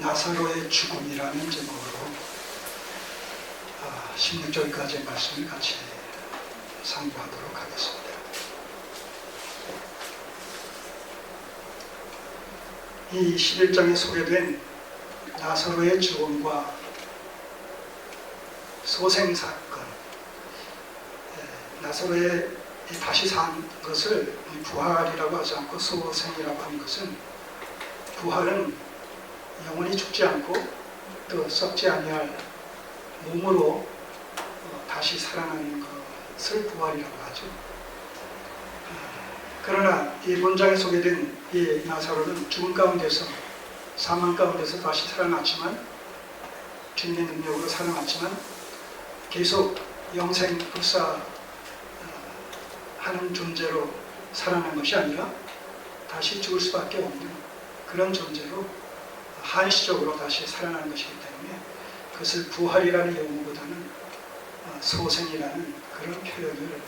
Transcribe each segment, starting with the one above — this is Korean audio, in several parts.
나사로의 죽음이라는 제목으로 16절까지의 말씀을 같이 상고하도록 하겠습니다. 이 11장에 소개된 나사로의 죽음과 소생 사건, 에, 나사로의 이 다시 산 것을 이 부활이라고 하지 않고 소생이라고 하는 것은 부활은 영원히 죽지 않고 또 썩지 아니할 몸으로 어, 다시 살아나는 것을 부활이라고 하죠. 어, 그러나 이 본장에 소개된 이 나사로는 죽음 가운데서 사망 가운데서 다시 살아났지만 주님의 능력으로 살아났지만 계속 영생 불사 어, 하는 존재로 살아난 것이 아니라 다시 죽을 수밖에 없는 그런 존재로 한시적으로 다시 살아나는 것이기 때문에 그것을 부활이라는 용어보다는 어, 소생이라는 그런 표현을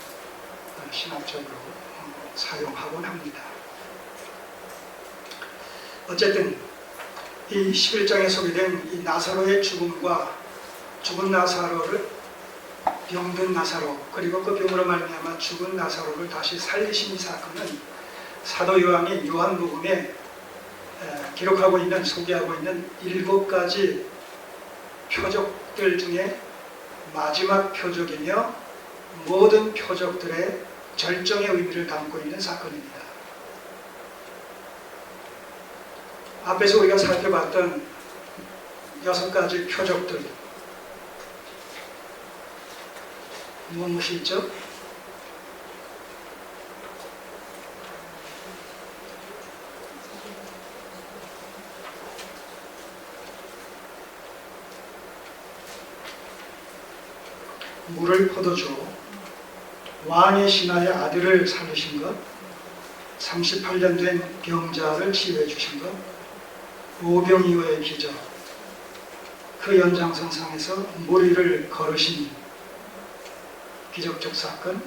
어, 신학적으로 어, 사용하곤 합니다. 어쨌든 이 11장에 소개된 이 나사로의 죽음과 죽은 나사로를 병든 나사로 그리고 그 병으로 말미암아 죽은 나사로를 다시 살리신 이 사건은 사도 요한이 요한복음에 에, 기록하고 있는 소개하고 있는 일곱 가지 표적들 중에 마지막 표적이며 모든 표적들의 절정의 의미를 담고 있는 사건입니다. 앞에서 우리가 살펴봤던 여섯 가지 표적들 무엇이 있죠? 물을 포도주, 왕의 신하의 아들을 살리신 것, 38년 된 병자를 치유해 주신 것, 오병 이후의 기적, 그 연장선상에서 물 위를 걸으신 기적적 사건,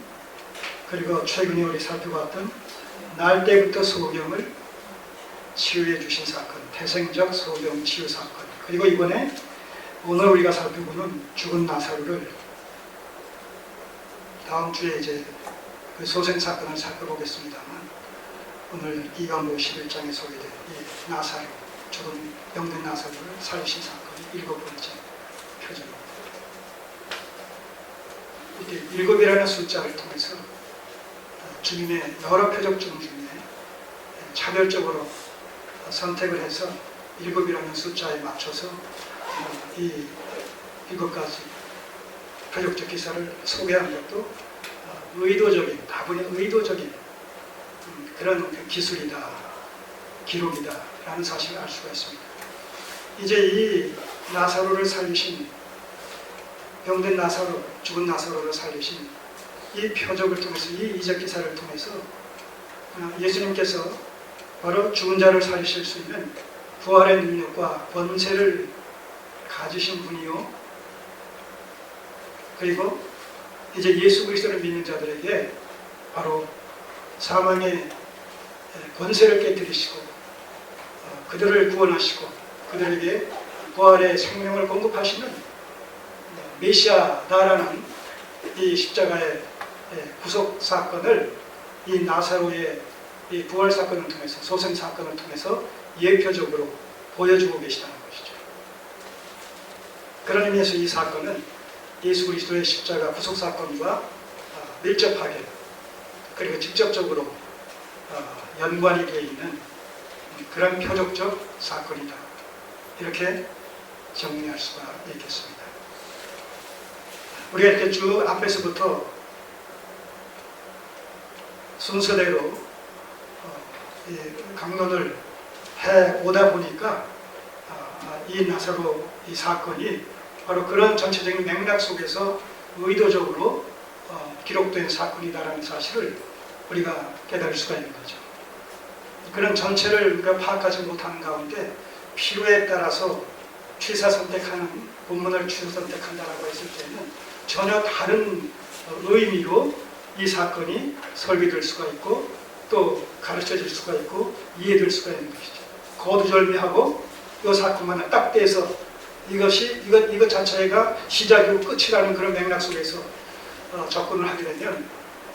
그리고 최근에 우리 살펴봤던 날 때부터 소병을 치유해 주신 사건, 태생적 소병 치유 사건, 그리고 이번에 오늘 우리가 살펴보는 죽은 나사로를 다음 주에 이제 그 소생 사건을 살펴보겠습니다만 오늘 이간보 11장에 소개된 이 나사로 죽은 병든 나사로를 살리신 사건이 일곱 번째 표적입니다. 이게 일곱이라는 숫자를 통해서 주님의 여러 표적 중 중에 차별적으로 선택을 해서 일곱이라는 숫자에 맞춰서 이 일곱 가지 표적적 기사를 소개하는 것도 의도적인, 다분히 의도적인 그런 그 기술이다, 기록이다 라는 사실을 알 수가 있습니다. 이제 이 나사로를 살리신 병든 나사로, 죽은 나사로를 살리신 이 표적을 통해서 이 이적 기사를 통해서 어, 예수님께서 바로 죽은 자를 살리실 수 있는 부활의 능력과 권세를 가지신 분이요. 그리고 이제 예수 그리스도를 믿는 자들에게 바로 사망의 권세를 깨뜨리시고 어, 그들을 구원하시고 그들에게 부활의 생명을 공급하시는 메시아다라는 이 십자가의 구속 사건을 이 나사로의 이 부활 사건을 통해서 소생 사건을 통해서 예표적으로 보여주고 계시다는 것이죠. 그런 의미에서 이 사건은 예수 그리스도의 십자가 구속 사건과 어, 밀접하게 그리고 직접적으로 어, 연관이 되어 있는 그런 표적적 사건이다. 이렇게 정리할 수가 있겠습니다. 우리가 이렇게 쭉 앞에서부터 순서대로 어, 강론을 해 오다 보니까 이 나사로 이 사건이 바로 그런 전체적인 맥락 속에서 의도적으로 어, 기록된 사건이다라는 사실을 우리가 깨달을 수가 있는 거죠. 그런 전체를 우리가 파악하지 못하는 가운데 필요에 따라서 취사 선택하는 본문을 취사 선택한다라고 했을 때는 전혀 다른 의미로 이 사건이 설계될 수가 있고 또 가르쳐질 수가 있고 이해될 수가 있는 것이죠. 거두절미하고 이 사건만을 딱 떼서 이것이 이것 이것 자체가 시작이고 끝이라는 그런 맥락 속에서 어, 접근을 하게 되면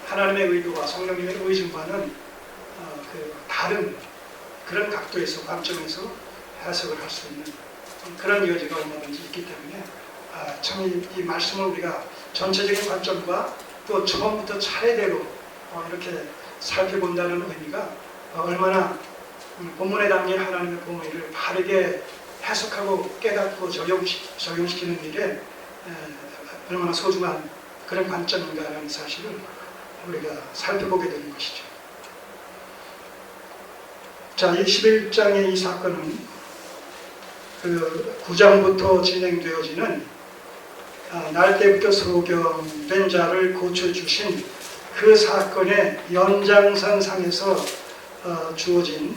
하나님의 의도와 성령님의 의중과는 어, 그 다른 그런 각도에서 관점에서 해석을 할 수 있는 그런 여지가 얼마든지 있기 때문에 아, 참이 이 말씀을 우리가 전체적인 관점과 또 처음부터 차례대로 어, 이렇게 살펴본다는 의미가 어, 얼마나 음, 본문에 담긴 하나님의 본의를 바르게 해석하고 깨닫고 적용시, 적용시키는 일에 에, 얼마나 소중한 그런 관점인가라는 사실을 우리가 살펴보게 되는 것이죠. 자, 이 11장의 이 사건은 그 9장부터 진행되어지는 아, 날 때부터 소경된 자를 고쳐주신 그 사건의 연장선상에서 어, 주어진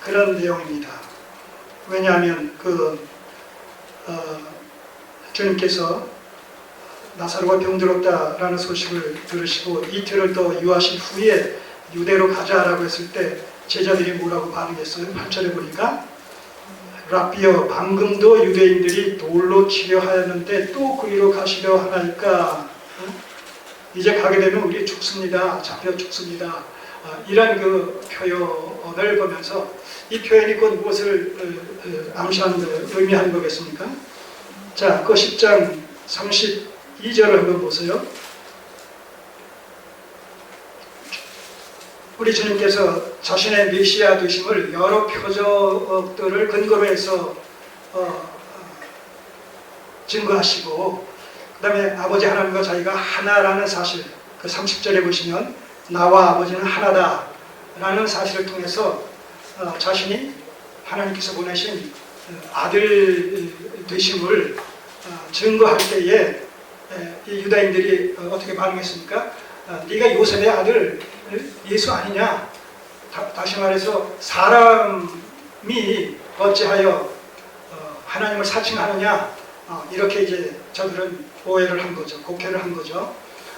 그런 내용입니다. 왜냐하면 그 어, 주님께서 나사로가 병들었다라는 소식을 들으시고 이틀을 더 유하신 후에 유대로 가자라고 했을 때 제자들이 뭐라고 반응했어요? 8절에 보니까 라비어 방금도 유대인들이 돌로 치려 하였는데 또 그리로 가시려 하나이까 응? 이제 가게 되면 우리 죽습니다 잡혀 죽습니다 아, 이런 그 표현을 보면서 이 표현이 곧 무엇을 어, 어, 암시하는 거, 의미하는 거겠습니까? 자, 그 10장 32절을 한번 보세요. 우리 주님께서 자신의 메시아 되심을 여러 표적들을 근거로 해서 어, 어, 증거하시고 그 다음에 아버지 하나님과 자기가 하나라는 사실 그 30절에 보시면 나와 아버지는 하나다 라는 사실을 통해서 어, 자신이 하나님께서 보내신 어, 아들 되심을 어, 증거할 때에 에, 이 유다인들이 어, 어떻게 반응했습니까? 어, 네가 요셉의 아들 예수 아니냐? 다, 시 말해서 사람이 어찌하여 어, 하나님을 사칭하느냐? 어, 이렇게 이제 저들은 오해를 한 거죠. 곡해를 한 거죠.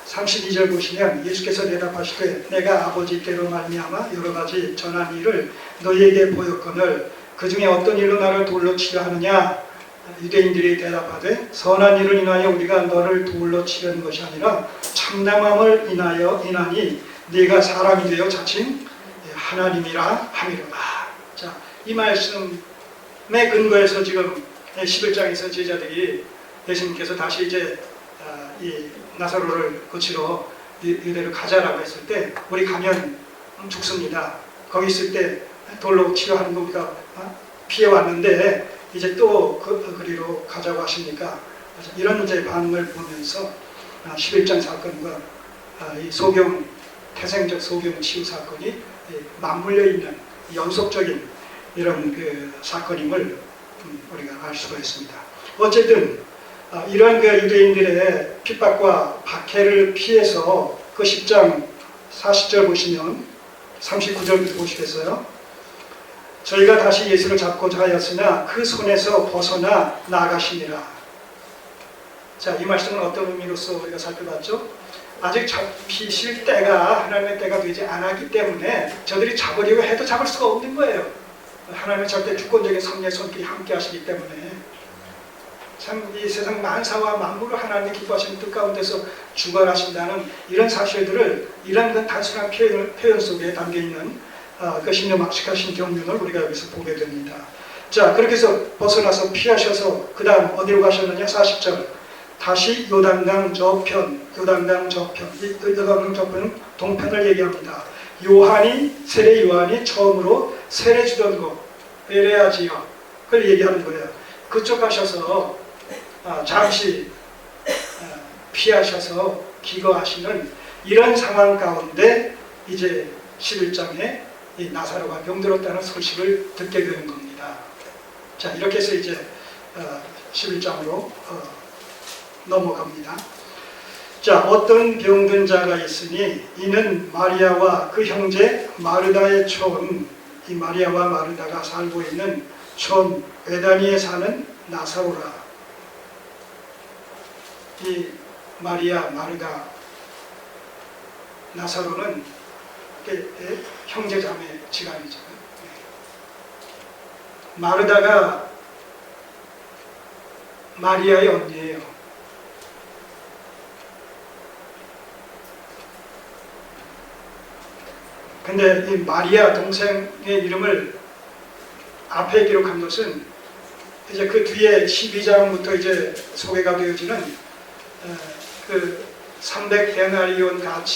32절 보시면 예수께서 대답하시되 내가 아버지께로 말미암아 여러 가지 전한 일을 너희에게 보였거늘 그 중에 어떤 일로 나를 돌로 치려 하느냐 유대인들이 대답하되 선한 일을 인하여 우리가 너를 돌로 치려는 것이 아니라 참남함을 인하여 인하니 네가 사람이 되어 자칭 하나님이라 함이로다. 자, 이 말씀에 근거해서 지금 11장에서 제자들이 예수님께서 다시 이제 아, 이 나사로를 고치러 유- 유대로 가자라고 했을 때 우리 가면 죽습니다. 거기 있을 때 돌로 치료하는 거 우리가 어? 피해 왔는데 이제 또 그, 그리로 가자고 하십니까? 이런 이제 반응을 보면서 아, 11장 사건과 아, 이 소경 태생적 소경 치유 사건이 이 맞물려 있는 연속적인 이런 그 사건임을 음, 우리가 알 수가 있습니다. 어쨌든 아, 이러한 그 유대인들의 핍박과 박해를 피해서 그 10장 40절 보시면 39절부터 보시겠어요? 저희가 다시 예수를 잡고자 하였으나 그 손에서 벗어나 나가시니라. 자, 이 말씀은 어떤 의미로서 우리가 살펴봤죠? 아직 잡히실 때가 하나님의 때가 되지 않았기 때문에 저들이 잡으려고 해도 잡을 수가 없는 거예요. 하나님의 절대 주권적인 섭리의 손길이 함께 하시기 때문에 참 이 세상 만사와 만물을 하나님의 기뻐하시는 뜻 가운데서 주관하신다는 이런 사실들을 이런 그 단순한 표현, 표현 속에 담겨 있는 어, 그 신령막측하신 경륜을 우리가 여기서 보게 됩니다. 자 그렇게 해서 벗어나서 피하셔서 그 다음 어디로 가셨느냐 40절 다시 요단강 저편 요단강 저편 이 요단강 저편은 동편을 얘기합니다. 요한이 세례 요한이 처음으로 세례 주던 곳 베레아지역 그걸 얘기하는 거예요. 그쪽 가셔서 아, 잠시 아, 피하셔서 기거하시는 이런 상황 가운데 이제 11장에 이 나사로가 병들었다는 소식을 듣게 되는 겁니다. 자 이렇게 해서 이제 어, 11장으로 어, 넘어갑니다. 자 어떤 병든 자가 있으니 이는 마리아와 그 형제 마르다의 촌, 이 마리아와 마르다가 살고 있는 촌 베다니에 사는 나사로라. 이 마리아 마르다 나사로는 이렇게 형제자매 지간이잖아요. 마르다가 마리아의 언니예요. 근데 이 마리아 동생의 이름을 앞에 기록한 것은 이제 그 뒤에 12장부터 이제 소개가 되어지는 어, 그 300데나리온 가치